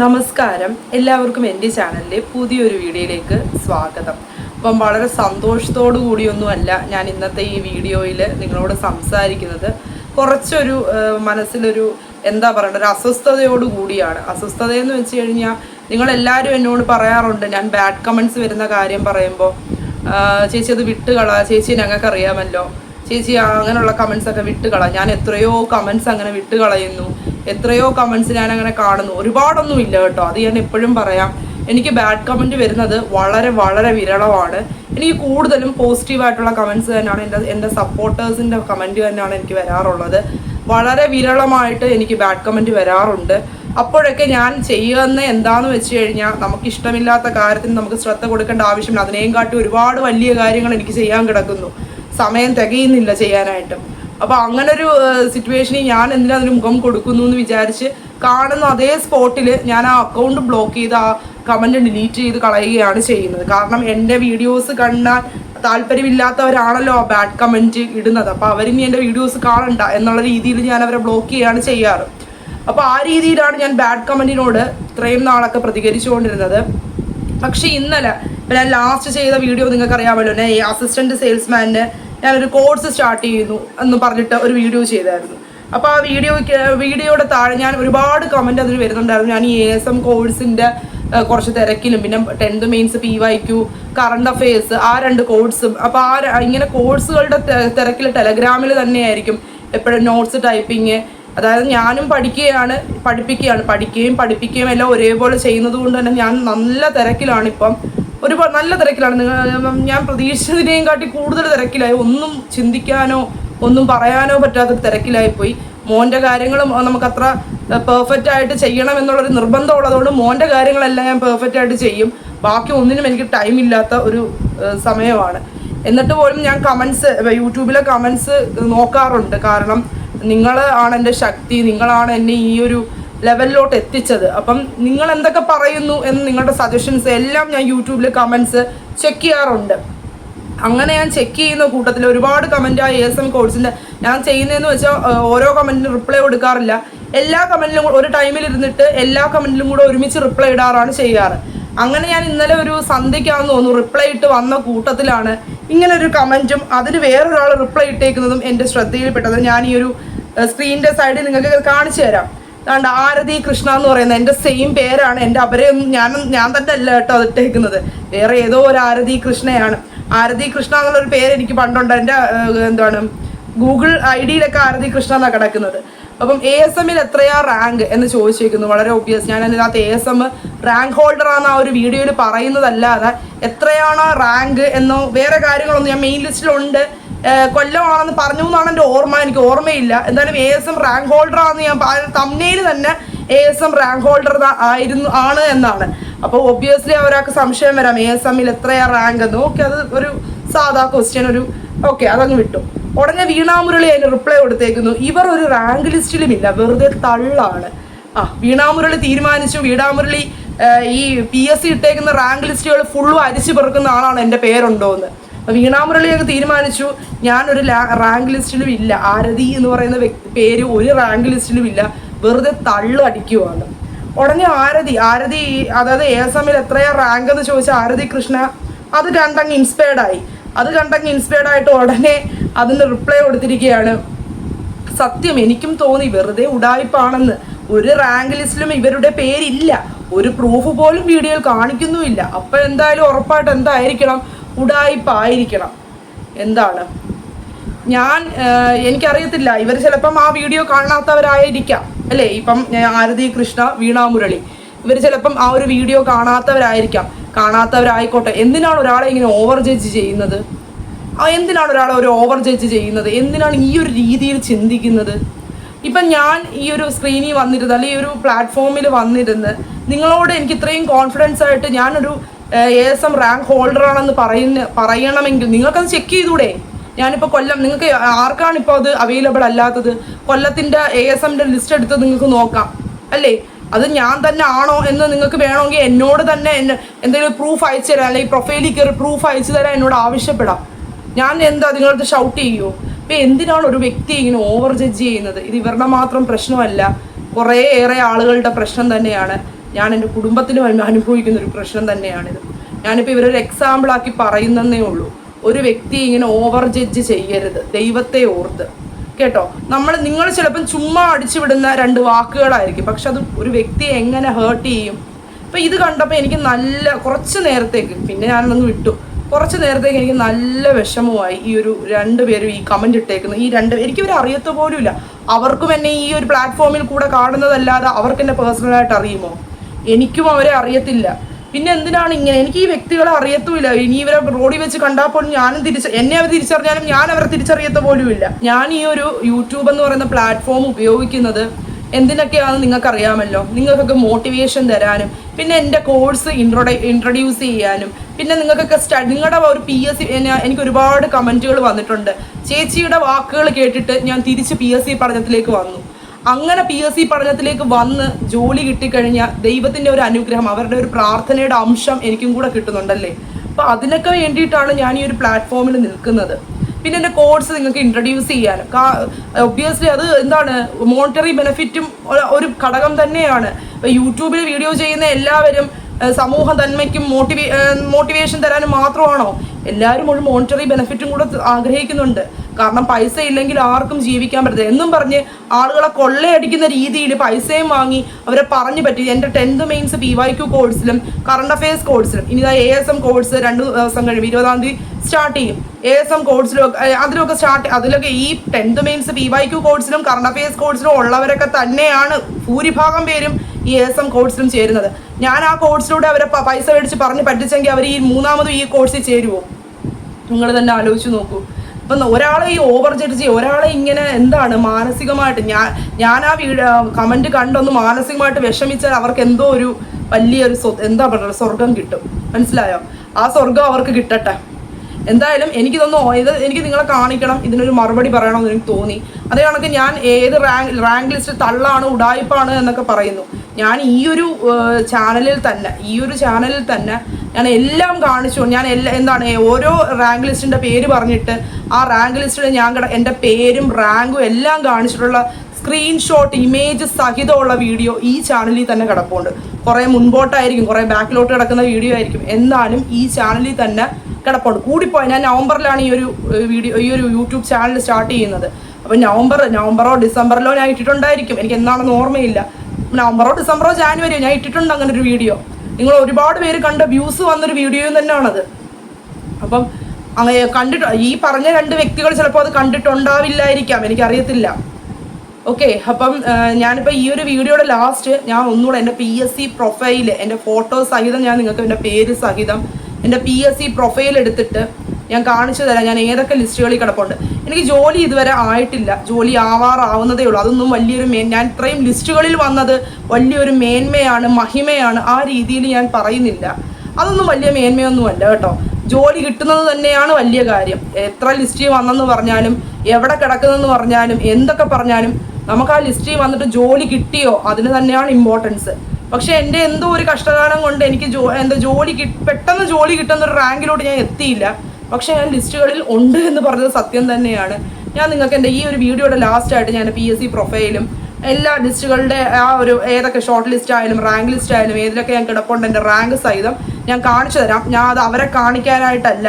നമസ്കാരം. എല്ലാവർക്കും എന്റെ ചാനലിലെ പുതിയൊരു വീഡിയോയിലേക്ക് സ്വാഗതം. അപ്പം വളരെ സന്തോഷത്തോടു കൂടിയൊന്നുമല്ല ഞാൻ ഇന്നത്തെ ഈ വീഡിയോയിൽ നിങ്ങളോട് സംസാരിക്കുന്നത്. കുറച്ചൊരു മനസ്സിലൊരു എന്താ പറയണ്ട ഒരു അസ്വസ്ഥതയോട് കൂടിയാണ് അസ്വസ്ഥതയെന്ന് വെച്ച് കഴിഞ്ഞാൽ നിങ്ങളെല്ലാവരും എന്നോട് പറയാറുണ്ട് ഞാൻ ബാഡ് കമൻസ് വരുന്ന കാര്യം പറയുമ്പോൾ ചേച്ചി അത് വിട്ടുകള ചേച്ചി ഞങ്ങൾക്കറിയാമല്ലോ ചേച്ചി അങ്ങനെയുള്ള കമൻസ് ഒക്കെ വിട്ടുകള. ഞാൻ എത്രയോ കമൻസ് അങ്ങനെ വിട്ടുകളയുന്നു. എത്രയോ കമൻസ് ഞാൻ അങ്ങനെ കാണുന്നു. ഒരുപാടൊന്നും ഇല്ല കേട്ടോ. അത് ഞാൻ എപ്പോഴും പറയാം. എനിക്ക് ബാഡ് കമന്റ് വരുന്നത് വളരെ വളരെ വിരളമാണ്. എനിക്ക് കൂടുതലും പോസിറ്റീവായിട്ടുള്ള കമൻസ് തന്നെയാണ് എന്റെ എന്റെ സപ്പോർട്ടേഴ്സിന്റെ കമന്റ് തന്നെയാണ് എനിക്ക് വരാറുള്ളത്. വളരെ വിരളമായിട്ട് എനിക്ക് ബാഡ് കമന്റ് വരാറുണ്ട്. അപ്പോഴൊക്കെ ഞാൻ ചെയ്യുന്ന എന്താന്ന് വെച്ച് കഴിഞ്ഞാൽ നമുക്ക് ഇഷ്ടമില്ലാത്ത കാര്യത്തിന് നമുക്ക് ശ്രദ്ധ കൊടുക്കേണ്ട ആവശ്യമില്ല. അതിനെയും കാട്ടി ഒരുപാട് വലിയ കാര്യങ്ങൾ എനിക്ക് ചെയ്യാൻ കിടക്കുന്നു. സമയം തികയുന്നില്ല ചെയ്യാനായിട്ട്. അപ്പൊ അങ്ങനെ ഒരു സിറ്റുവേഷനിൽ ഞാൻ എന്തിനാ അതിന് മുഖം കൊടുക്കുന്നു എന്ന് വിചാരിച്ച് കാണുന്ന അതേ സ്പോട്ടിൽ ഞാൻ ആ അക്കൗണ്ട് ബ്ലോക്ക് ചെയ്ത് ആ കമന്റ് ഡിലീറ്റ് ചെയ്ത് കളയുകയാണ് ചെയ്യുന്നത്. കാരണം എന്റെ വീഡിയോസ് കണ്ടാൽ താല്പര്യമില്ലാത്തവരാണല്ലോ ബാഡ് കമന്റ് ഇടുന്നത്. അപ്പൊ അവരിനി എന്റെ വീഡിയോസ് കാണണ്ട എന്നുള്ള രീതിയിൽ ഞാൻ അവരെ ബ്ലോക്ക് ചെയ്യുകയാണ് ചെയ്യാറ്. അപ്പൊ ആ രീതിയിലാണ് ഞാൻ ബാഡ് കമന്റിനോട് ഇത്രയും നാളൊക്കെ പ്രതികരിച്ചുകൊണ്ടിരുന്നത്. പക്ഷെ ഇന്നലെ ഞാൻ ലാസ്റ്റ് ചെയ്ത വീഡിയോ നിങ്ങൾക്ക് അറിയാമല്ലോ അസിസ്റ്റന്റ് സെയിൽസ്മാനിന് ഞാനൊരു കോഴ്സ് സ്റ്റാർട്ട് ചെയ്യുന്നു എന്ന് പറഞ്ഞിട്ട് ഒരു വീഡിയോ ചെയ്തായിരുന്നു. അപ്പോൾ ആ വീഡിയോയ്ക്ക് വീഡിയോയുടെ താഴെ ഞാൻ ഒരുപാട് കമന്റ് അതിൽ വരുന്നുണ്ടായിരുന്നു. ഞാൻ ഈ എ എസ് എം കോഴ്സിന്റെ കുറച്ച് തിരക്കിലും പിന്നെ tenth mains P Y Q current affairs ആ രണ്ട് കോഴ്സും അപ്പോൾ ആ ഇങ്ങനെ കോഴ്സുകളുടെ തിരക്കിൽ ടെലഗ്രാമിൽ തന്നെയായിരിക്കും എപ്പോഴും നോട്ട്സ് ടൈപ്പിങ് അതായത് ഞാനും പഠിക്കുകയാണ് പഠിപ്പിക്കുകയാണ് പഠിക്കുകയും പഠിപ്പിക്കുകയും എല്ലാം ഒരേപോലെ ചെയ്യുന്നത് കൊണ്ട് തന്നെ ഞാൻ നല്ല തിരക്കിലാണ് ഇപ്പം ഒരുപാട് നല്ല തിരക്കിലാണ്. നിങ്ങൾ ഞാൻ പ്രതീക്ഷിച്ചതിനെയും കാട്ടി കൂടുതൽ തിരക്കിലായി. ഒന്നും ചിന്തിക്കാനോ ഒന്നും പറയാനോ പറ്റാത്തൊരു തിരക്കിലായി പോയി മോന്റെ കാര്യങ്ങളും നമുക്ക് അത്ര പെർഫെക്റ്റ് ആയിട്ട് ചെയ്യണം എന്നുള്ളൊരു നിർബന്ധം ഉള്ളതുകൊണ്ട് മോന്റെ കാര്യങ്ങളെല്ലാം ഞാൻ പെർഫെക്റ്റ് ആയിട്ട് ചെയ്യും. ബാക്കി ഒന്നിനും എനിക്ക് ടൈം ഇല്ലാത്ത ഒരു സമയമാണ്. എന്നിട്ട് പോലും ഞാൻ കമൻസ് യൂട്യൂബിലെ കമൻസ് നോക്കാറുണ്ട്. കാരണം നിങ്ങൾ ആണ് എന്റെ ശക്തി നിങ്ങളാണ് എന്നെ ഈ ഒരു ലെവലിലോട്ട് എത്തിച്ചത്. അപ്പം നിങ്ങൾ എന്തൊക്കെ പറയുന്നു എന്ന് നിങ്ങളുടെ സജഷൻസ് എല്ലാം ഞാൻ യൂട്യൂബിൽ കമൻസ് ചെക്ക് ചെയ്യാറുണ്ട്. അങ്ങനെ ഞാൻ ചെക്ക് ചെയ്യുന്ന കൂട്ടത്തിൽ ഒരുപാട് കമന്റ് ആ എസ് എം കോഴ്സിന്റെ ഞാൻ ചെയ്യുന്നതെന്ന് വെച്ചാൽ ഓരോ കമന്റിനും റിപ്ലൈ കൊടുക്കാറില്ല. എല്ലാ കമന്റിലും ഒരു ടൈമിൽ ഇരുന്നിട്ട് എല്ലാ കമന്റിലും കൂടെ ഒരുമിച്ച് റിപ്ലൈ ഇടാറാണ് ചെയ്യാറ്. അങ്ങനെ ഞാൻ ഇന്നലെ ഒരു സന്ധ്യയ്ക്കാന്ന് തോന്നുന്നു റിപ്ലൈ ഇട്ട് വന്ന കൂട്ടത്തിലാണ് ഇങ്ങനെ ഒരു കമന്റും അതിന് വേറൊരാൾ റിപ്ലൈ ഇട്ടേക്കുന്നതും എന്റെ ശ്രദ്ധയിൽപ്പെട്ടത് ഞാൻ ഈ ഒരു സ്ക്രീനിന്റെ സൈഡിൽ നിങ്ങൾക്ക് കാണിച്ചു തരാം. അതുകൊണ്ട് ആരതി കൃഷ്ണ എന്ന് പറയുന്നത് എന്റെ സെയിം പേരാണ്. എന്റെ അവരെ ഒന്നും ഞാൻ ഞാൻ തന്നെ അല്ല കേട്ടോ അത് ഇട്ടേക്കുന്നത് വേറെ ഏതോ ഒരു ആരതി കൃഷ്ണയാണ്. ആരതി കൃഷ്ണ എന്നുള്ളൊരു പേര് എനിക്ക് പണ്ടുണ്ട്. എന്റെ എന്താണ് ഗൂഗിൾ ഐ ഡിയിലൊക്കെ ആരതി കൃഷ്ണ എന്നാണ് കിടക്കുന്നത്. അപ്പം എ എസ് എമ്മിൽ എത്രയാ റാങ്ക് എന്ന് ചോദിച്ചിരിക്കുന്നു. വളരെ ഒബ്വിയസ് ഞാൻ അതിനകത്ത് A S M rank holder ആണെന്ന് ആ ഒരു വീഡിയോയിൽ പറയുന്നതല്ലാതെ എത്രയാണോ റാങ്ക് എന്നോ വേറെ കാര്യങ്ങളൊന്നും ഞാൻ മെയിൻ ലിസ്റ്റിലുണ്ട് കൊല്ലമാണെന്ന് പറഞ്ഞു എന്നാണ് എന്റെ ഓർമ്മ. എനിക്ക് ഓർമ്മയില്ല. എന്തായാലും A S M rank holder ആണെന്ന് ഞാൻ തമ്മിയിൽ തന്നെ A S M rank holder ആയിരുന്നു ആണ് എന്നാണ്. അപ്പോൾ ഒബ്വിയസ്ലി അവരൊക്കെ സംശയം വരാം. എ എസ് എമ്മിൽ എത്രയാ റാങ്ക് എന്ന്. ഓക്കെ അത് ഒരു സാധാ ക്വസ്റ്റ്യൻ ഒരു ഓക്കെ അതങ്ങ് വിട്ടു. ഉടനെ വീണാമുരളി അതിന് റിപ്ലൈ കൊടുത്തേക്കുന്നു. ഇവർ ഒരു റാങ്ക് ലിസ്റ്റിലും ഇല്ല. വെറുതെ തള്ളാണ്. ആ വീണാമുരളി തീരുമാനിച്ചു. വീണാമുരളി ഈ പി എസ് സി ഇട്ടേക്കുന്ന റാങ്ക് ലിസ്റ്റുകൾ ഫുള്ളും അരിച്ചു പെറുക്കുന്ന ആളാണ് എന്റെ പേരുണ്ടോ എന്ന് അപ്പൊ വീണാമുരളി അങ്ങ് തീരുമാനിച്ചു. ഞാനൊരു റാങ്ക് ലിസ്റ്റിലും ഇല്ല. ആരതി എന്ന് പറയുന്ന പേര് ഒരു റാങ്ക് ലിസ്റ്റിലും ഇല്ല. വെറുതെ തള്ളു അടിക്കുവാണ്. ഉടനെ ആരതി ആരതി അതായത് എ എസ് എമ്മിൽ എത്രയാ റാങ്ക് എന്ന് ചോദിച്ച ആരതി കൃഷ്ണ അത് കണ്ടങ്ങ് ഇൻസ്പയർഡ് ആയി. അത് കണ്ടങ്ങ് ഇൻസ്പയർഡ് ആയിട്ട് ഉടനെ അതിന് റിപ്ലൈ കൊടുത്തിരിക്കുകയാണ്. സത്യം എനിക്കും തോന്നി വെറുതെ ഉടായ്പാണെന്ന് ഒരു റാങ്ക് ലിസ്റ്റിലും ഇവരുടെ പേരില്ല. ഒരു പ്രൂഫ് പോലും വീഡിയോയിൽ കാണിക്കുന്നുമില്ല. അപ്പൊ എന്തായാലും ഉറപ്പായിട്ട് എന്തായിരിക്കണം? ഉടായ്പായിരിക്കണം. എന്താണ്? ഞാൻ എനിക്കറിയത്തില്ല. ഇവർ ചിലപ്പം ആ വീഡിയോ കാണാത്തവരായിരിക്കാം. അല്ലേ? ഇപ്പം ആരതി കൃഷ്ണ വീണാമുരളി ഇവർ ചിലപ്പം ആ ഒരു വീഡിയോ കാണാത്തവരായിരിക്കാം. കാണാത്തവരായിക്കോട്ടെ. എന്തിനാണ് ഒരാളെ ഇങ്ങനെ ഓവർ ജഡ്ജ് ചെയ്യുന്നത്? ആ എന്തിനാണ് ഒരാളെ ഒരു ഓവർ ജഡ്ജ് ചെയ്യുന്നത്? എന്തിനാണ് ഈ ഒരു രീതിയിൽ ചിന്തിക്കുന്നത്? ഇപ്പം ഞാൻ ഈ ഒരു സ്ക്രീനിൽ വന്നിരുന്ന് അല്ലെങ്കിൽ ഈ ഒരു പ്ലാറ്റ്ഫോമിൽ വന്നിരുന്ന് നിങ്ങളോട് എനിക്ക് ഇത്രയും കോൺഫിഡൻസ് ആയിട്ട് ഞാനൊരു A S M rank holder ആണെന്ന് പറയുന്ന പറയണമെങ്കിൽ നിങ്ങൾക്കത് ചെക്ക് ചെയ്തൂടെ? ഞാനിപ്പോൾ കൊല്ലം നിങ്ങൾക്ക് ആർക്കാണ് ഇപ്പോൾ അത് അവൈലബിൾ അല്ലാത്തത്? കൊല്ലത്തിന്റെ എ എസ് എമ്മിന്റെ ലിസ്റ്റ് എടുത്ത് നിങ്ങൾക്ക് നോക്കാം. അല്ലേ? അത് ഞാൻ തന്നെ ആണോ എന്ന് നിങ്ങൾക്ക് വേണമെങ്കിൽ എന്നോട് തന്നെ എന്തെങ്കിലും പ്രൂഫ് അയച്ചു തരാം. അല്ലെങ്കിൽ പ്രൊഫൈലിൽ കയറി പ്രൂഫ് അയച്ചു തരാൻ എന്നോട് ആവശ്യപ്പെടാം. ഞാൻ എന്താ നിങ്ങളടുത്ത് ഷൗട്ട് ചെയ്യുമോ ഇപ്പം എന്തിനാണ് ഒരു വ്യക്തി ഇങ്ങനെ ഓവർ ജഡ്ജ് ചെയ്യുന്നത്? ഇത് ഇവരുടെ മാത്രം പ്രശ്നമല്ല. കുറേ ഏറെ ആളുകളുടെ പ്രശ്നം തന്നെയാണ്. ഞാൻ എന്റെ കുടുംബത്തിനും അനു- അനുഭവിക്കുന്ന ഒരു പ്രശ്നം തന്നെയാണിത്. ഞാനിപ്പോൾ ഇവരൊരു എക്സാമ്പിളാക്കി പറയുന്നതേ ഉള്ളൂ. ഒരു വ്യക്തി ഇങ്ങനെ ഓവർ ജഡ്ജ് ചെയ്യരുത്. ദൈവത്തെ ഓർത്ത്. കേട്ടോ? നമ്മൾ നിങ്ങൾ ചിലപ്പം ചുമ്മാ അടിച്ചു വിടുന്ന രണ്ട് വാക്കുകളായിരിക്കും. പക്ഷെ അത് ഒരു വ്യക്തിയെ എങ്ങനെ ഹേർട്ട് ചെയ്യും? ഇപ്പൊ ഇത് കണ്ടപ്പോൾ എനിക്ക് നല്ല കുറച്ച് നേരത്തേക്ക് പിന്നെ ഞാനൊന്ന് വിട്ടു. കുറച്ച് നേരത്തേക്ക് എനിക്ക് നല്ല വിഷമമായി ഈ ഒരു രണ്ട് പേരും ഈ കമന്റ് ഇട്ടേക്കുന്ന. ഈ രണ്ട് എനിക്ക് അറിയത്ത പോലും ഇല്ല അവർക്കും എന്നെ ഈ ഒരു പ്ലാറ്റ്ഫോമിൽ കൂടെ കാണുന്നതല്ലാതെ അവർക്ക് എന്നെ പേഴ്സണലായിട്ട് അറിയുമോ? എനിക്കും അവരെ അറിയത്തില്ല. പിന്നെ എന്തിനാണ് ഇങ്ങനെ? എനിക്ക് ഈ വ്യക്തികളെ അറിയത്തുമില്ല. ഇനി ഇവരെ റോഡിൽ വെച്ച് കണ്ടാൽ പോലും ഞാനും തിരിച്ച് എന്നെ അവർ തിരിച്ചറിഞ്ഞാലും ഞാൻ അവരെ തിരിച്ചറിയത്ത പോലുമില്ല. ഞാൻ ഈ ഒരു യൂട്യൂബ് എന്ന് പറയുന്ന പ്ലാറ്റ്ഫോം ഉപയോഗിക്കുന്നത് എന്തിനൊക്കെയാണെന്ന് നിങ്ങൾക്കറിയാമല്ലോ. നിങ്ങൾക്കൊക്കെ മോട്ടിവേഷൻ തരാനും പിന്നെ എന്റെ കോഴ്സ് ഇൻട്രോഡ ഇൻട്രൊഡ്യൂസ് ചെയ്യാനും പിന്നെ നിങ്ങൾക്കൊക്കെ സ്റ്റഡി നിങ്ങളുടെ ഒരു പി എസ് സി എനിക്ക് ഒരുപാട് കമന്റുകൾ വന്നിട്ടുണ്ട്. ചേച്ചിയുടെ വാക്കുകൾ കേട്ടിട്ട് ഞാൻ തിരിച്ച് പി എസ് സി പഠനത്തിലേക്ക് വന്നു. അങ്ങനെ പി എസ് സി പഠനത്തിലേക്ക് വന്ന് ജോലി കിട്ടിക്കഴിഞ്ഞാൽ ദൈവത്തിന്റെ ഒരു അനുഗ്രഹം അവരുടെ ഒരു പ്രാർത്ഥനയുടെ അംശം എനിക്കും കൂടെ കിട്ടുന്നുണ്ടല്ലേ? അപ്പോൾ അതിനൊക്കെ വേണ്ടിയിട്ടാണ് ഞാൻ ഈ ഒരു പ്ലാറ്റ്ഫോമിൽ നിൽക്കുന്നത്. പിന്നെ എന്റെ കോഴ്സ് നിങ്ങൾക്ക് ഇൻട്രൊഡ്യൂസ് ചെയ്യാനും. ഒബ്വിയസ്ലി അത് എന്താണ് മോണിറ്ററി ബെനിഫിറ്റും ഒരു ഘടകം തന്നെയാണ്. യൂട്യൂബിൽ വീഡിയോ ചെയ്യുന്ന എല്ലാവരും സമൂഹ തന്മയ്ക്കും മോട്ടിവേ മോട്ടിവേഷൻ തരാനും മാത്രമാണോ? എല്ലാവരും ഒരു മോണിറ്ററി ബെനിഫിറ്റും കൂടെ ആഗ്രഹിക്കുന്നുണ്ട്. കാരണം പൈസ ഇല്ലെങ്കിൽ ആർക്കും ജീവിക്കാൻ പറ്റില്ല എന്നും പറഞ്ഞ് ആളുകളെ കൊള്ളയടിക്കുന്ന രീതിയിൽ പൈസയും വാങ്ങി അവരെ പറഞ്ഞു പറ്റി. എന്റെ tenth mains P Y Q കോഴ്സിലും current affairs കോഴ്സിലും. ഇനി എ എസ് എം കോഴ്സ് രണ്ട് ദിവസം കഴിയും. ഇരുപതാം തീയതി സ്റ്റാർട്ട് ചെയ്യും. എ എസ് എം കോഴ്സിലും അതിലൊക്കെ സ്റ്റാർട്ട് അതിലൊക്കെ ഈ tenth mains P Y Q കോഴ്സിലും current affairs കോഴ്സിലും ഉള്ളവരൊക്കെ തന്നെയാണ് ഭൂരിഭാഗം പേരും ഈ എസ് എം കോഴ്സിലും ചേരുന്നത്. ഞാൻ ആ കോഴ്സിലൂടെ അവരെ പൈസ മേടിച്ച് പറഞ്ഞ് പറ്റിച്ചെങ്കിൽ അവർ ഈ മൂന്നാമതും ഈ കോഴ്സിൽ ചേരുമോ നിങ്ങൾ തന്നെ ആലോചിച്ച് നോക്കൂ. ഇപ്പം ഒരാളെ ഈ ഓവർ ജഡ്ജ് ഒരാളെ ഇങ്ങനെ എന്താണ് മാനസികമായിട്ട് ഞാൻ ഞാൻ ആ വീട് കമന്റ് കണ്ടൊന്ന് മാനസികമായിട്ട് വിഷമിച്ചാൽ അവർക്ക് എന്തോ ഒരു വലിയൊരു എന്താ പറയുക സ്വർഗം കിട്ടും. മനസ്സിലായോ? ആ സ്വർഗം അവർക്ക് കിട്ടട്ടെ. എന്തായാലും എനിക്ക് ഓ- ഇത് എനിക്ക് നിങ്ങളെ കാണിക്കണം. ഇതിനൊരു മറുപടി പറയണമെന്ന് എനിക്ക് തോന്നി. അതേ കണക്ക് ഞാൻ ഏത് റാങ്ക് റാങ്ക് ലിസ്റ്റ് തള്ളാണ് ഉടായ്പാണ് എന്നൊക്കെ പറയുന്നു. ഞാൻ ഈ ഒരു ചാനലിൽ തന്നെ ഈ ഒരു ചാനലിൽ തന്നെ ഞാൻ എല്ലാം കാണിച്ചു. ഞാൻ എല്ലാ എന്താണ് ഓരോ റാങ്ക് ലിസ്റ്റിന്റെ പേര് പറഞ്ഞിട്ട് ആ റാങ്ക് ലിസ്റ്റിൽ ഞാൻ എന്റെ പേരും റാങ്കും എല്ലാം കാണിച്ചിട്ടുള്ള സ്ക്രീൻഷോട്ട് ഇമേജ് സഹിതമുള്ള വീഡിയോ ഈ ചാനലിൽ തന്നെ കിടപ്പുണ്ട്. കുറേ മുൻപോട്ടായിരിക്കും കുറേ ബാക്കിലോട്ട് കിടക്കുന്ന വീഡിയോ ആയിരിക്കും. എന്നാലും ഈ ചാനലിൽ തന്നെ കിടപ്പുണ്ട്. കൂടിപ്പോയി ഞാൻ നവംബറിലാണ് ഈ ഒരു വീഡിയോ ഈ ഒരു യൂട്യൂബ് ചാനൽ സ്റ്റാർട്ട് ചെയ്യുന്നത്. അപ്പോൾ നവംബർ നവംബറോ ഡിസംബറിലോ ഞാൻ ഇട്ടിട്ടുണ്ടായിരിക്കും. എനിക്ക് എന്നാണെന്ന് ഓർമ്മയില്ല. നവംബറോ ഡിസംബറോ ജാനുവരിയോ ഞാൻ ഇട്ടിട്ടുണ്ട് അങ്ങനെ ഒരു വീഡിയോ. നിങ്ങൾ ഒരുപാട് പേര് കണ്ട വ്യൂസ് വന്നൊരു വീഡിയോയും തന്നെയാണത്. അപ്പം അങ്ങനെ കണ്ടിട്ട് ഈ പറഞ്ഞ രണ്ട് വ്യക്തികൾ ചിലപ്പോൾ അത് കണ്ടിട്ടുണ്ടാവില്ലായിരിക്കാം എനിക്കറിയത്തില്ല. ഓക്കെ അപ്പം ഞാനിപ്പോൾ ഈ ഒരു വീഡിയോയുടെ ലാസ്റ്റ് ഞാൻ ഒന്നുകൂടെ എന്റെ പി എസ് സി പ്രൊഫൈൽ എന്റെ ഫോട്ടോ സഹിതം ഞാൻ നിങ്ങൾക്ക് എന്റെ പേര് സഹിതം എന്റെ പി എസ് സി പ്രൊഫൈൽ എടുത്തിട്ട് ഞാൻ കാണിച്ചു തരാം. ഞാൻ ഏതൊക്കെ ലിസ്റ്റുകളിൽ കിടപ്പുണ്ട്. എനിക്ക് ജോലി ഇതുവരെ ആയിട്ടില്ല. ജോലി ആവാറാവുന്നതേ ഉള്ളൂ. അതൊന്നും വലിയൊരു മേ ഞാൻ ഇത്രയും ലിസ്റ്റുകളിൽ വന്നത് വലിയൊരു മേന്മയാണ് മഹിമയാണ്. ആ രീതിയിൽ ഞാൻ പറയുന്നില്ല. അതൊന്നും വലിയ മേന്മയൊന്നുമല്ല കേട്ടോ. ജോലി കിട്ടുന്നത് തന്നെയാണ് വലിയ കാര്യം. എത്ര ലിസ്റ്റിൽ വന്നെന്ന് പറഞ്ഞാലും എവിടെ കിടക്കുന്നെന്ന് പറഞ്ഞാലും എന്തൊക്കെ പറഞ്ഞാലും നമുക്ക് ആ ലിസ്റ്റിൽ വന്നിട്ട് ജോലി കിട്ടിയോ? അതിന് തന്നെയാണ് ഇമ്പോർട്ടൻസ് പക്ഷെ എന്റെ എന്തോ ഒരു കഷ്ടകാലം കൊണ്ട് എനിക്ക് ജോ എന്താ ജോലി പെട്ടെന്ന് ജോലി കിട്ടുന്ന ഒരു റാങ്കിലോട്ട് ഞാൻ എത്തിയില്ല. പക്ഷെ ഞാൻ ലിസ്റ്റുകളിൽ ഉണ്ട് എന്ന് പറഞ്ഞത് സത്യം തന്നെയാണ്. ഞാൻ നിങ്ങൾക്ക് എന്റെ ഈ ഒരു വീഡിയോയുടെ ലാസ്റ്റ് ആയിട്ട് ഞാൻ പി എസ് സി പ്രൊഫൈലും എല്ലാ ലിസ്റ്റുകളുടെ ആ ഒരു ഏതൊക്കെ ഷോർട്ട് ലിസ്റ്റ് ആയാലും റാങ്ക് ലിസ്റ്റ് ആയാലും ഏതിലൊക്കെ ഞാൻ കിടപ്പുണ്ട് എന്റെ റാങ്ക് സഹിതം ഞാൻ കാണിച്ചു തരാം. ഞാൻ അത് അവരെ കാണിക്കാനായിട്ടല്ല.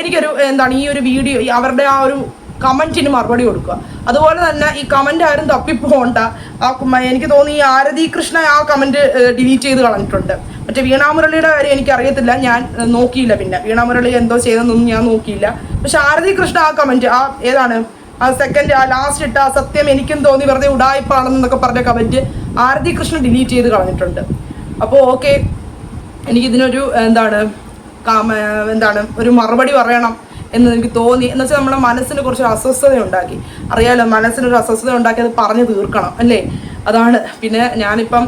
എനിക്കൊരു എന്താണ് ഈ ഒരു വീഡിയോ അവരുടെ ആ ഒരു കമന്റിന് മറുപടി കൊടുക്കുക. അതുപോലെ തന്നെ ഈ കമന്റ് ആരും തപ്പിപ്പോണ്ട. ആ എനിക്ക് തോന്നി ഈ ആരതി കൃഷ്ണ ആ കമന്റ് ഡിലീറ്റ് ചെയ്ത് കളഞ്ഞിട്ടുണ്ട്. മറ്റേ വീണാമുരളിയുടെ കാര്യം എനിക്കറിയത്തില്ല ഞാൻ നോക്കിയില്ല പിന്നെ. വീണാമുരളി എന്തോ ചെയ്തെന്നൊന്നും ഞാൻ നോക്കിയില്ല. പക്ഷെ ആരതി കൃഷ്ണ ആ കമന്റ് ആ ഏതാണ്? ആ സെക്കൻഡ് ആ ലാസ്റ്റ് ഇട്ട ആ സത്യം എനിക്കും തോന്നി വെറുതെ ഉടായ്പാണെന്നൊക്കെ പറഞ്ഞ കമന്റ് ആരതി കൃഷ്ണ ഡിലീറ്റ് ചെയ്ത് കളഞ്ഞിട്ടുണ്ട്. അപ്പോൾ ഓക്കെ. എനിക്കിതിനൊരു എന്താണ് എന്താണ് ഒരു മറുപടി പറയണം. എന്ന് എനിക്ക് തോന്നി. എന്ന് വെച്ചാൽ നമ്മുടെ മനസ്സിന് കുറച്ച് അസ്വസ്ഥത ഉണ്ടാക്കി. അറിയാലോ മനസ്സിനൊരു അസ്വസ്ഥത ഉണ്ടാക്കി അത് പറഞ്ഞു തീർക്കണം അല്ലേ? അതാണ്. പിന്നെ ഞാനിപ്പം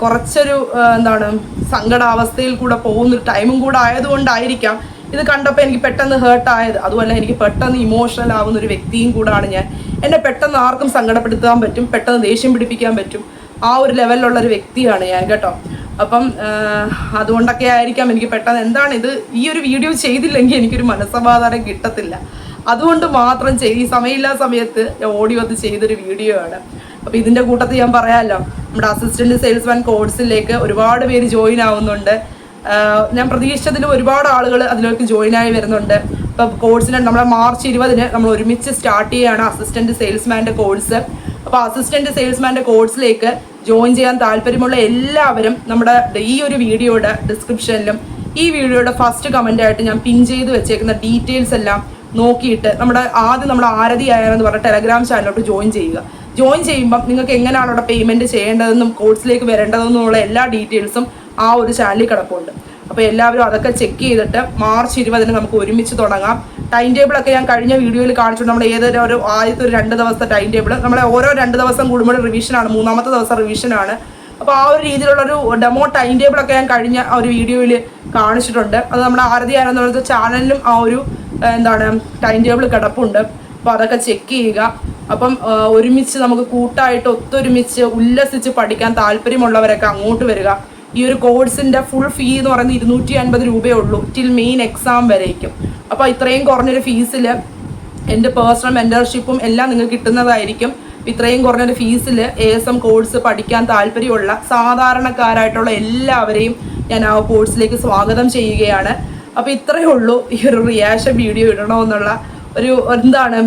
കുറച്ചൊരു എന്താണ് സങ്കടാവസ്ഥയിൽ കൂടെ പോകുന്നൊരു ടൈമും കൂടെ ആയതുകൊണ്ടായിരിക്കാം ഇത് കണ്ടപ്പോൾ എനിക്ക് പെട്ടെന്ന് ഹേർട്ടായത് അതുമല്ല എനിക്ക് പെട്ടെന്ന് ഇമോഷണൽ ആവുന്ന ഒരു വ്യക്തിയും കൂടാണ് ഞാൻ. എന്നെ പെട്ടെന്ന് ആർക്കും സങ്കടപ്പെടുത്താൻ പറ്റും പെട്ടെന്ന് ദേഷ്യം പിടിപ്പിക്കാൻ പറ്റും. ആ ഒരു ലെവലിലുള്ള ഒരു വ്യക്തിയാണ് ഞാൻ കേട്ടോ. അപ്പം അതുകൊണ്ടൊക്കെ ആയിരിക്കാം എനിക്ക് പെട്ടെന്ന് എന്താണ് ഇത്? ഈ ഒരു വീഡിയോ ചെയ്തില്ലെങ്കിൽ എനിക്കൊരു മനസ്സമാധാനം കിട്ടത്തില്ല. അതുകൊണ്ട് മാത്രം ചെയ് ഈ സമയമില്ലാ സമയത്ത് ഞാൻ ഓടി വന്ന് ചെയ്തൊരു വീഡിയോ ആണ്. അപ്പോൾ ഇതിന്റെ കൂട്ടത്തിൽ ഞാൻ പറയാമല്ലോ നമ്മുടെ അസിസ്റ്റന്റ് സെയിൽസ്മാൻ കോഴ്സിലേക്ക് ഒരുപാട് പേര് ജോയിൻ ആവുന്നുണ്ട്. ഞാൻ പ്രതീക്ഷിച്ചതിന് ഒരുപാട് ആളുകൾ അതിലേക്ക് ജോയിൻ ആയി വരുന്നുണ്ട്. ഇപ്പം കോഴ്സിന് നമ്മളെ മാർച്ച് ഇരുപതിന് നമ്മൾ ഒരുമിച്ച് സ്റ്റാർട്ട് ചെയ്യുകയാണ് അസിസ്റ്റന്റ് സെയിൽസ്മാന്റെ കോഴ്സ് അപ്പോൾ അസിസ്റ്റന്റ് സെയിൽസ്മാന്റെ കോഴ്സിലേക്ക് ജോയിൻ ചെയ്യാൻ താല്പര്യമുള്ള എല്ലാവരും നമ്മുടെ ഈ ഒരു വീഡിയോയുടെ ഡിസ്ക്രിപ്ഷനിലും ഈ വീഡിയോയുടെ ഫസ്റ്റ് കമന്റ് ആയിട്ട് ഞാൻ പിൻ ചെയ്ത് വെച്ചേക്കുന്ന ഡീറ്റെയിൽസ് എല്ലാം നോക്കിയിട്ട് നമ്മുടെ ആദ്യം നമ്മൾ ആരതി ആയെന്ന് പറഞ്ഞ ടെലഗ്രാം ചാനലിലോട്ട് ജോയിൻ ചെയ്യുക. ജോയിൻ ചെയ്യുമ്പം നിങ്ങൾക്ക് എങ്ങനെയാണ് അവിടെ പേയ്മെന്റ് ചെയ്യേണ്ടതെന്നും കോഴ്സിലേക്ക് വരേണ്ടതെന്നുമുള്ള എല്ലാ ഡീറ്റെയിൽസും ആ ഒരു ചാനലിൽ കിടപ്പുണ്ട്. അപ്പോൾ എല്ലാവരും അതൊക്കെ ചെക്ക് ചെയ്തിട്ട് മാർച്ച് ഇരുപതിന് നമുക്ക് ഒരുമിച്ച് തുടങ്ങാം. ടൈം ടേബിൾ ഒക്കെ ഞാൻ കഴിഞ്ഞ വീഡിയോയിൽ കാണിച്ചു. നമ്മൾ ഏതൊരു ഒരു ആദ്യത്തെ ഒരു രണ്ട് ദിവസത്തെ ടൈം ടേബിൾ നമ്മളെ ഓരോ രണ്ട് ദിവസം കൂടുമ്പോൾ റിവിഷനാണ് മൂന്നാമത്തെ ദിവസം റിവിഷനാണ് അപ്പോൾ ആ ഒരു രീതിയിലുള്ളൊരു ഡെമോ ടൈം ടേബിൾ ഒക്കെ ഞാൻ കഴിഞ്ഞ ഒരു വീഡിയോയിൽ കാണിച്ചിട്ടുണ്ട്. അത് നമ്മുടെ ആരതി ആരെന്ന് പറയുന്നത് ചാനലിലും ആ ഒരു എന്താണ് ടൈം ടേബിൾ കിടപ്പുണ്ട്. അപ്പോൾ അതൊക്കെ ചെക്ക് ചെയ്യുക. അപ്പം ഒരുമിച്ച് നമുക്ക് കൂട്ടായിട്ട് ഒത്തൊരുമിച്ച് ഉല്ലസിച്ച് പഠിക്കാൻ താല്പര്യമുള്ളവരൊക്കെ അങ്ങോട്ട് വരിക. ഈ ഒരു കോഴ്സിന്റെ ഫുൾ ഫീ എന്ന് പറയുന്നത് ഇരുന്നൂറ്റി അൻപത് രൂപയേ ഉള്ളൂ. ടിൽ മെയിൻ എക്സാം വരേക്കും. അപ്പോൾ ഇത്രയും കുറഞ്ഞൊരു ഫീസിൽ എന്റെ പേഴ്സണൽ മെന്റർഷിപ്പും എല്ലാം നിങ്ങൾക്ക് കിട്ടുന്നതായിരിക്കും. ഇത്രയും കുറഞ്ഞൊരു ഫീസിൽ എ എസ് എം കോഴ്സ് പഠിക്കാൻ താല്പര്യമുള്ള സാധാരണക്കാരായിട്ടുള്ള എല്ലാവരെയും ഞാൻ ആ കോഴ്സിലേക്ക് സ്വാഗതം ചെയ്യുകയാണ്. അപ്പോൾ ഇത്രയേ ഉള്ളൂ ഈ ഒരു റിയാക്ഷൻ വീഡിയോ ഇടണമെന്നുള്ള ഒരു എന്താണ്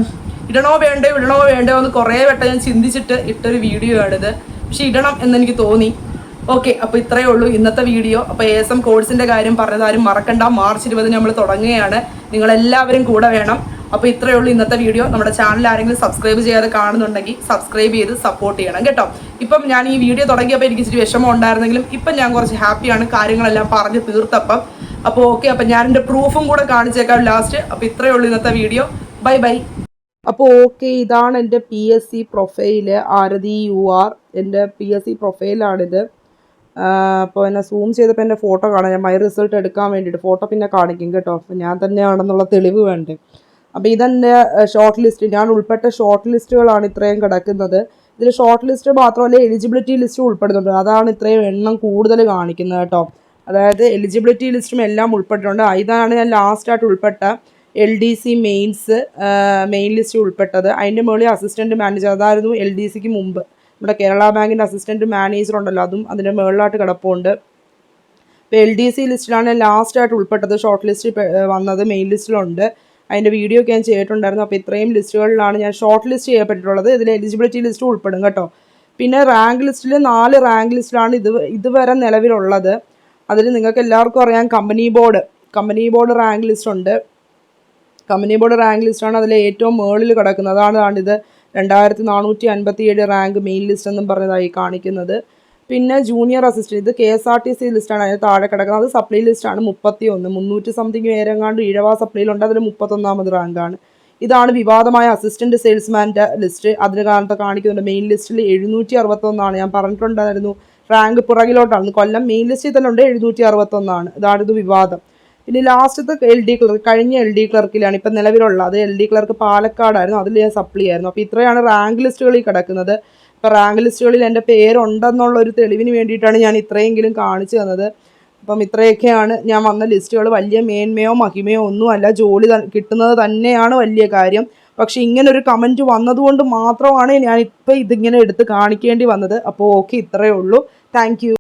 ഇടണോ വേണ്ടോ ഇടണോ വേണ്ടോ എന്ന് കുറേ വട്ടം ഞാൻ ചിന്തിച്ചിട്ട് ഇട്ടൊരു വീഡിയോ ആണിത്. പക്ഷെ ഇടണം എന്നെനിക്ക് തോന്നി. ഓക്കെ അപ്പോൾ ഇത്രയേ ഉള്ളൂ ഇന്നത്തെ വീഡിയോ അപ്പോൾ എ എസ് എം കോഴ്സിന്റെ കാര്യം പറഞ്ഞതാരും മറക്കണ്ട. മാർച്ച് ഇരുപതിന് നമ്മൾ തുടങ്ങുകയാണ്. നിങ്ങൾ എല്ലാവരും കൂടെ വേണം. അപ്പോൾ ഇത്രയേ ഉള്ളൂ ഇന്നത്തെ വീഡിയോ നമ്മുടെ ചാനൽ ആരെങ്കിലും സബ്സ്ക്രൈബ് ചെയ്യാതെ കാണുന്നുണ്ടെങ്കിൽ സബ്സ്ക്രൈബ് ചെയ്ത് സപ്പോർട്ട് ചെയ്യണം കേട്ടോ. ഇപ്പം ഞാൻ ഈ വീഡിയോ തുടങ്ങിയപ്പോൾ എനിക്ക് ഇച്ചിരി വിഷമം ഉണ്ടായിരുന്നെങ്കിലും ഇപ്പം ഞാൻ കുറച്ച് ഹാപ്പിയാണ് കാര്യങ്ങളെല്ലാം പറഞ്ഞ് തീർത്തപ്പം. അപ്പോൾ ഓക്കെ അപ്പം ഞാൻ എന്റെ പ്രൂഫും കൂടെ കാണിച്ചേക്കാം ലാസ്റ്റ് അപ്പോൾ ഇത്രയേ ഉള്ളൂ ഇന്നത്തെ വീഡിയോ ബൈ ബൈ അപ്പോൾ ഓക്കെ ഇതാണ് എന്റെ P S C profile Aarathi U R എന്റെ പി എസ് സി പ്രൊഫൈലാണിത് അപ്പോൾ എന്നെ സൂം ചെയ്തപ്പോൾ എന്റെ ഫോട്ടോ കാണാം ഞാൻ മൈ റിസൾട്ട് എടുക്കാൻ വേണ്ടിയിട്ട് ഫോട്ടോ പിന്നെ കാണിക്കും കേട്ടോ. അപ്പോൾ ഞാൻ തന്നെയാണെന്നുള്ള തെളിവ് വേണ്ടേ? അപ്പോൾ ഇതെന്റെ ഷോർട്ട് ലിസ്റ്റ് ഞാൻ ഉൾപ്പെട്ട ഷോർട്ട് ലിസ്റ്റുകളാണ് ഇത്രയും കിടക്കുന്നത്. ഇതിൽ ഷോർട്ട് ലിസ്റ്റ് മാത്രമല്ല എലിജിബിലിറ്റി ലിസ്റ്റ് ഉൾപ്പെടുന്നുണ്ട്. അതാണ് ഇത്രയും എണ്ണം കൂടുതൽ കാണിക്കുന്നത് കേട്ടോ. അതായത് എലിജിബിലിറ്റി ലിസ്റ്റും എല്ലാം ഉൾപ്പെട്ടിട്ടുണ്ട്. ഇതാണ് ഞാൻ ലാസ്റ്റായിട്ട് ഉൾപ്പെട്ട L D C mains main list ഉൾപ്പെട്ടത്. അതിന്റെ മുകളിൽ അസിസ്റ്റന്റ് മാനേജർ അതായിരുന്നു എൽ ഡി സിക്ക് മുമ്പ്. നമ്മുടെ കേരള ബാങ്കിന്റെ അസിസ്റ്റന്റ് മാനേജർ ഉണ്ടല്ലോ അതും അതിന്റെ മുകളിലായിട്ട് കിടപ്പുണ്ട്. ഇപ്പോൾ എൽ ഡി സി ലിസ്റ്റിലാണ് ലാസ്റ്റായിട്ട് ഉൾപ്പെട്ടത് ഷോർട്ട് ലിസ്റ്റ് വന്നത് മെയിൻ ലിസ്റ്റിലുണ്ട് അതിന്റെ വീഡിയോ ഒക്കെ ഞാൻ ചെയ്തിട്ടുണ്ടായിരുന്നു. അപ്പോൾ ഇത്രയും ലിസ്റ്റുകളിലാണ് ഞാൻ ഷോർട്ട് ലിസ്റ്റ് ചെയ്യപ്പെട്ടിട്ടുള്ളത്. ഇതിൽ എലിജിബിലിറ്റി ലിസ്റ്റ് ഉൾപ്പെടും കേട്ടോ. പിന്നെ റാങ്ക് ലിസ്റ്റിൽ നാല് റാങ്ക് ലിസ്റ്റിലാണ് ഇത് ഇതുവരെ നിലവിലുള്ളത്. അതിൽ നിങ്ങൾക്ക് എല്ലാവർക്കും അറിയാം company board company board rank list ഉണ്ട്. കമ്പനി ബോർഡ് റാങ്ക് ലിസ്റ്റാണ് അതിൽ ഏറ്റവും മുകളിൽ കിടക്കുന്നത്. അതാണ് ഇത് രണ്ടായിരത്തി നാനൂറ്റി അൻപത്തി ഏഴ് റാങ്ക് മെയിൻ ലിസ്റ്റ് എന്നും പറഞ്ഞതായി കാണിക്കുന്നത്. പിന്നെ ജൂനിയർ അസിസ്റ്റന്റ് ഇത് K S R T C ലിസ്റ്റാണ് അതിന് താഴെ കിടക്കുന്നത്. അത് സപ്ലൈ ലിസ്റ്റാണ് മുപ്പത്തി ഒന്ന് മുന്നൂറ്റി സംതിങ് പേരെങ്ങാണ്ട് ഈഴവ സപ്ലൈയിലുണ്ട് അതിൽ മുപ്പത്തൊന്നാമത് റാങ്കാണ്. ഇതാണ് വിവാദമായ അസിസ്റ്റന്റ് സെയിൽസ്മാന്റെ ലിസ്റ്റ്. അതിന് കാലത്ത് കാണിക്കുന്നുണ്ട്. മെയിൻ ലിസ്റ്റിൽ എഴുന്നൂറ്റി അറുപത്തൊന്നാണ് ഞാൻ പറഞ്ഞിട്ടുണ്ടായിരുന്നു. റാങ്ക് പുറകിലോട്ടാണ്. കൊല്ലം മെയിൻ ലിസ്റ്റിൽ തന്നെ ഉണ്ട്. എഴുന്നൂറ്റി അറുപത്തൊന്നാണ് ഇതാണ് ഇത് വിവാദം. ഇനി ലാസ്റ്റത്തെ എൽ ഡി ക്ലർക്ക് കഴിഞ്ഞ എൽ ഡി ക്ലർക്കിലാണ് ഇപ്പം നിലവിലുള്ള അത് എൽ ഡി ക്ലർക്ക് പാലക്കാടായിരുന്നു. അതിൽ ഞാൻ സപ്ലി ആയിരുന്നു. അപ്പോൾ ഇത്രയാണ് റാങ്ക് ലിസ്റ്റുകളിൽ കിടക്കുന്നത്. ഇപ്പോൾ റാങ്ക് ലിസ്റ്റുകളിൽ എന്റെ പേരുണ്ടെന്നുള്ള ഒരു തെളിവിന് വേണ്ടിയിട്ടാണ് ഞാൻ ഇത്രയെങ്കിലും കാണിച്ചു തന്നത്. അപ്പം ഇത്രയൊക്കെയാണ് ഞാൻ വന്ന ലിസ്റ്റുകൾ വലിയ മേന്മയോ മഹിമയോ ഒന്നുമല്ല. ജോലി കിട്ടുന്നത് തന്നെയാണ് വലിയ കാര്യം. പക്ഷെ ഇങ്ങനെ ഒരു കമന്റ് വന്നതുകൊണ്ട് മാത്രമാണ് ഞാൻ ഇപ്പോൾ ഇതിങ്ങനെ എടുത്ത് കാണിക്കേണ്ടി വന്നത്. അപ്പോൾ ഓക്കെ ഇത്രയേ ഉള്ളൂ. താങ്ക്